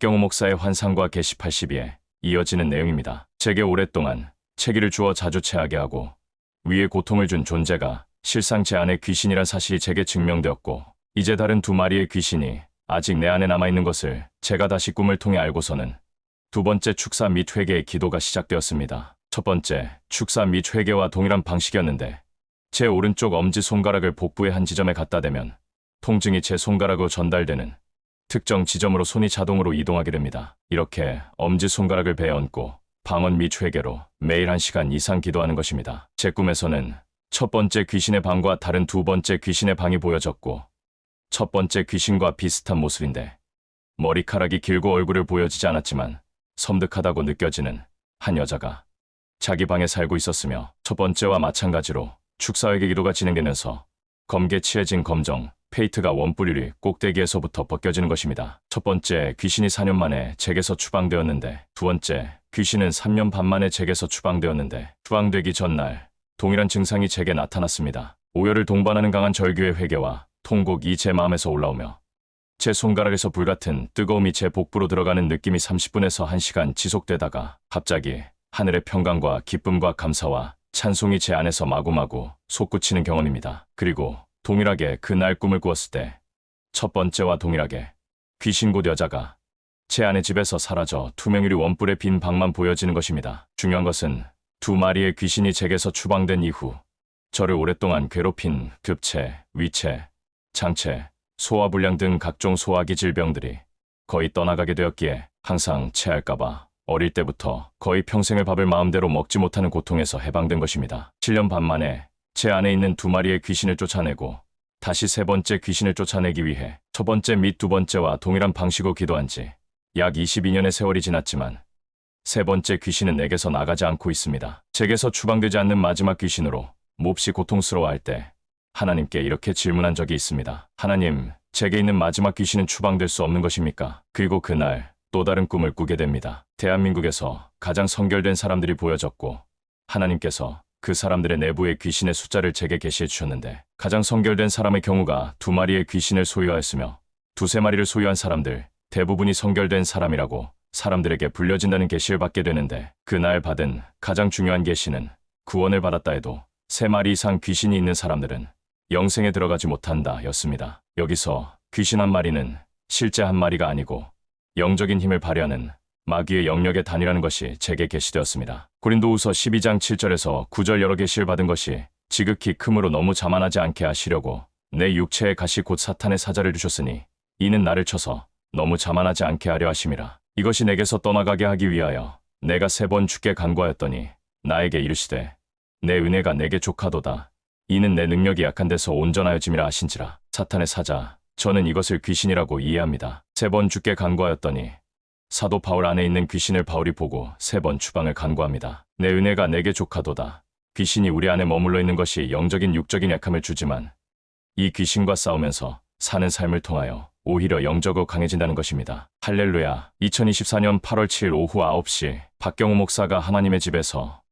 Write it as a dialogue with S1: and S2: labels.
S1: 박경호 목사의 환상과 계시 80위에 이어지는 내용입니다. 제게 오랫동안 체기를 주어 자주 체하게 하고 위에 고통을 준 존재가 실상 제 안에 귀신이란 사실이 제게 증명되었고 이제 다른 두 마리의 귀신이 아직 내 안에 남아있는 것을 제가 다시 꿈을 통해 알고서는 두 번째 축사 및 회개의 기도가 시작되었습니다. 첫 번째 축사 및 회개와 동일한 방식이었는데 제 오른쪽 엄지 손가락을 복부의 한 지점에 갖다 대면 통증이 제 손가락으로 전달되는 특정 지점으로 손이 자동으로 이동하게 됩니다. 이렇게 엄지 손가락을 베어 얹고 방언 및 회개로 매일 한 시간 이상 기도하는 것입니다. 제 꿈에서는 첫 번째 귀신의 방과 다른 두 번째 귀신의 방이 보여졌고 첫 번째 귀신과 비슷한 모습인데 머리카락이 길고 얼굴을 보여지지 않았지만 섬뜩하다고 느껴지는 한 여자가 자기 방에 살고 있었으며 첫 번째와 마찬가지로 축사회계 기도가 진행되면서 검게 칠해진 검정 페이트가 원뿌리리 꼭대기에서부터 벗겨지는 것입니다. 첫 번째 귀신이 4년 만에 제게서 추방되었는데 두 번째 귀신은 3년 반 만에 제게서 추방되었는데 추방되기 전날 동일한 증상이 제게 나타났습니다. 오열을 동반하는 강한 절규의 회개와 통곡이 제 마음에서 올라오며 제 손가락에서 불같은 뜨거움이 제 복부로 들어가는 느낌이 30분에서 1시간 지속되다가 갑자기 하늘의 평강과 기쁨과 감사와 찬송이 제 안에서 마구마구 솟구치는 경험입니다. 그리고 동일하게 그날 꿈을 꾸었을 때 첫 번째와 동일하게 귀신 곧 여자가 제 안의 집에서 사라져 투명유리 원뿔의 빈 방만 보여지는 것입니다. 중요한 것은 두 마리의 귀신이 제게서 추방된 이후 저를 오랫동안 괴롭힌 급체, 위체, 장체, 소화불량 등 각종 소화기 질병들이 거의 떠나가게 되었기에 항상 체할까봐 어릴 때부터 거의 평생을 밥을 마음대로 먹지 못하는 고통에서 해방된 것입니다. 7년 반 만에 제 안에 있는 두 마리의 귀신을 쫓아내고 다시 세 번째 귀신을 쫓아내기 위해 첫 번째 및 두 번째와 동일한 방식으로 기도한 지 약 22년의 세월이 지났지만 세 번째 귀신은 내게서 나가지 않고 있습니다. 제게서 추방되지 않는 마지막 귀신으로 몹시 고통스러워할 때 하나님께 이렇게 질문한 적이 있습니다. 하나님, 제게 있는 마지막 귀신은 추방될 수 없는 것입니까? 그리고 그날 또 다른 꿈을 꾸게 됩니다. 대한민국에서 가장 성결된 사람들이 보여졌고 하나님께서 그 사람들의 내부의 귀신의 숫자를 제게 계시해 주셨는데 가장 성결된 사람의 경우가 두 마리의 귀신을 소유하였으며 두세 마리를 소유한 사람들 대부분이 성결된 사람이라고 사람들에게 불려진다는 계시를 받게 되는데 그날 받은 가장 중요한 계시는 구원을 받았다 해도 세 마리 이상 귀신이 있는 사람들은 영생에 들어가지 못한다 였습니다. 여기서 귀신 한 마리는 실제 한 마리가 아니고 영적인 힘을 발휘하는 마귀의 영역의 단위라는 것이 제게 계시되었습니다. 고린도후서 12장 7절에서 9절 여러 계시를 받은 것이 지극히 크므로 너무 자만하지 않게 하시려고 내 육체의 가시 곧 사탄의 사자를 주셨으니 이는 나를 쳐서 너무 자만하지 않게 하려 하심이라. 이것이 내게서 떠나가게 하기 위하여 내가 세번 주께 간구하였더니 나에게 이르시되 내 은혜가 내게 족하도다. 이는 내 능력이 약한 데서 온전하여짐이라 하신지라. 사탄의 사자, 저는 이것을 귀신이라고 이해합니다. 세번 주께 간구하였더니 사도 바울 안에 있는 귀신을 바울이 보고 세 번 추방을 간구합니다. 내 은혜가 내게 족하도다. 귀신이 우리 안에 머물러 있는 것이 영적인 육적인 약함을 주지만 이 귀신과 싸우면서 사는 삶을 통하여 오히려 영적으로 강해진다는 것입니다. 할렐루야. 2024년 8월 7일 오후 9시 박경호 목사가 하나님의 집에서